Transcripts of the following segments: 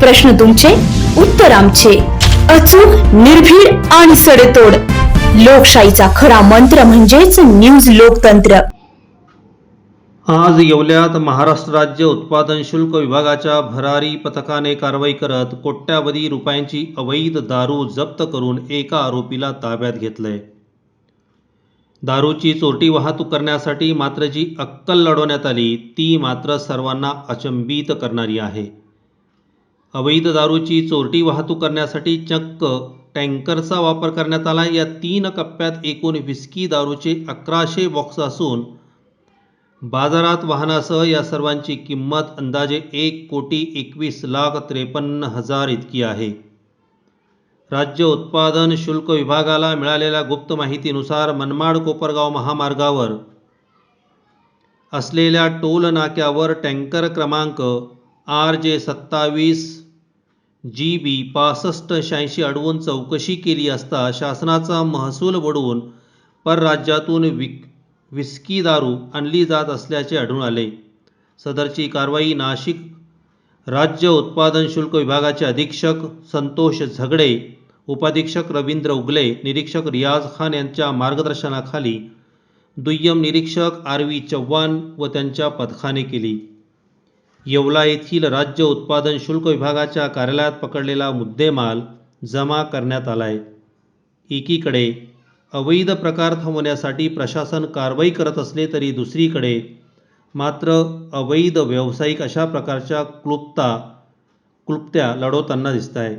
प्रश्न तुमचे उत्तर आमचे. अचूक निर्भीड आणि सडेतोड. लोकशाहीचा खरा मंत्र म्हणजेच न्यूज लोकतंत्र. आज येवल्यात महाराष्ट्र राज्य उत्पादन शुल्क विभागाच्या भरारी पथकाने कारवाई करत कोट्यावधी रुपयांची अवैध दारू जप्त करून एका आरोपीला ताब्यात घेतलंय. दारूची चोरटी वाहतूक करण्यासाठी मात्र जी अक्कल लढवण्यात आली ती मात्र सर्वांना अचंबित करणारी आहे. अवैध दारूची चोरटी वाहतूक करण्यासाठी चक्क टँकरचा वापर करण्यात आला. या तीन कप्प्यात एकूण विस्की दारूचे अकराशे बॉक्स असून बाजारात वाहनासह या सर्वांची किंमत अंदाजे एक कोटी एकवीस लाख त्रेपन्न हजार इतकी आहे. राज्य उत्पादन शुल्क विभागाला मिळालेल्या गुप्त माहितीनुसार मनमाड कोपरगाव महामार्गावर असलेल्या टोल नाक्यावर टँकर क्रमांक आर जे सत्तावीस जी बी पासष्ट शहाऐंशी अडवून चौकशी केली असता शासनाचा महसूल बुडवून परराज्यातून विक विस्की दारू आणली जात असल्याचे आढळून आले. सदरची कारवाई नाशिक राज्य उत्पादन शुल्क विभागाचे अधीक्षक संतोष झगडे उपाधीक्षक रवींद्र उगले निरीक्षक रियाज खान यांच्या मार्गदर्शनाखाली दुय्यम निरीक्षक आर व्ही चव्हाण व त्यांच्या पथकाने केली. येवला येथील राज्य उत्पादन शुल्क विभागाच्या कार्यालयात पकडलेला मुद्देमाल जमा करण्यात आलाय. एकीकडे अवैध प्रकार थांबवण्यासाठी प्रशासन कारवाई करत असले तरी दुसरीकडे मात्र अवैध व्यावसायिक अशा प्रकारच्या क्लुप्ता क्लुप्त्या लढवताना दिसत आहे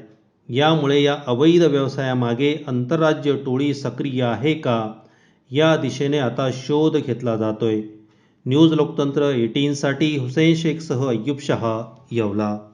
यामुळे या अवैध व्यवसायामागे आंतरराज्य टोळी सक्रिय आहे का? या दिशेने आता शोध घेतला जातोय. न्यूज लोकतंत्र एटीनसाठी हुसेन शेखसह अय्यूब शहा येवला.